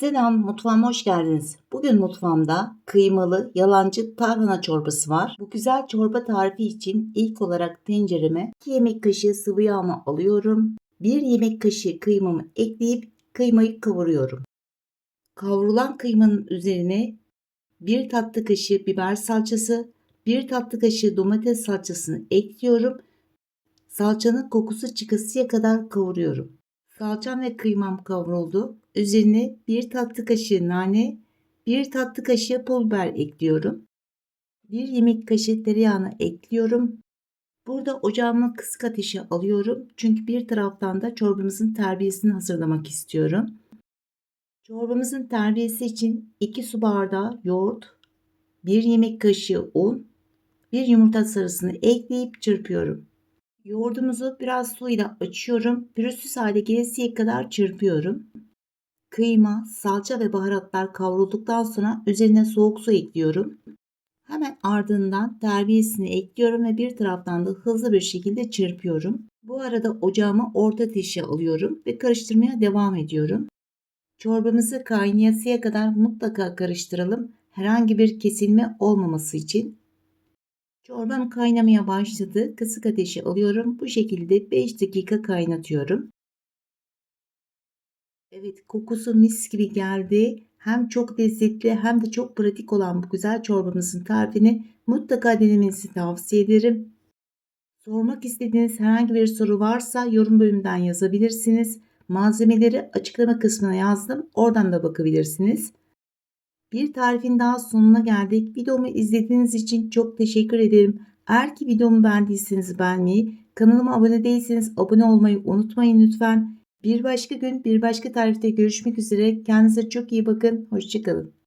Selam, mutfağıma hoş geldiniz. Bugün mutfağımda kıymalı yalancı tarhana çorbası var. Bu güzel çorba tarifi için ilk olarak tencereme 2 yemek kaşığı sıvı yağımı alıyorum. 1 yemek kaşığı kıymamı ekleyip kıymayı kavuruyorum. Kavrulan kıymanın üzerine 1 tatlı kaşığı biber salçası, 1 tatlı kaşığı domates salçasını ekliyorum. Salçanın kokusu çıkasıya kadar kavuruyorum. Salçam ve kıymam kavruldu. Üzerine bir tatlı kaşığı nane, bir tatlı kaşığı pul biber ekliyorum. Bir yemek kaşığı tereyağını ekliyorum. Burada ocağımı kısık ateşe alıyorum. Çünkü bir taraftan da çorbamızın terbiyesini hazırlamak istiyorum. Çorbamızın terbiyesi için 2 su bardağı yoğurt, 1 yemek kaşığı un, 1 yumurta sarısını ekleyip çırpıyorum. Yoğurdumuzu biraz suyla açıyorum. Pürüzsüz hale gelesiye kadar çırpıyorum. Kıyma, salça ve baharatlar kavrulduktan sonra üzerine soğuk su ekliyorum. Hemen ardından terbiyesini ekliyorum ve bir taraftan da hızlı bir şekilde çırpıyorum. Bu arada ocağımı orta ateşe alıyorum ve karıştırmaya devam ediyorum. Çorbamızı kaynayasıya kadar mutlaka karıştıralım. Herhangi bir kesilme olmaması için. Çorbam kaynamaya başladı. Kısık ateşe alıyorum. Bu şekilde 5 dakika kaynatıyorum. Evet kokusu mis gibi geldi. Hem çok lezzetli hem de çok pratik olan bu güzel çorbamızın tarifini mutlaka denemenizi tavsiye ederim. Sormak istediğiniz herhangi bir soru varsa yorum bölümünden yazabilirsiniz. Malzemeleri açıklama kısmına yazdım. Oradan da bakabilirsiniz. Bir tarifin daha sonuna geldik. Videomu izlediğiniz için çok teşekkür ederim. Eğer ki videomu beğendiyseniz beğenmeyi, kanalıma abone değilseniz abone olmayı unutmayın lütfen. Bir başka gün bir başka tarifte görüşmek üzere. Kendinize çok iyi bakın. Hoşçakalın.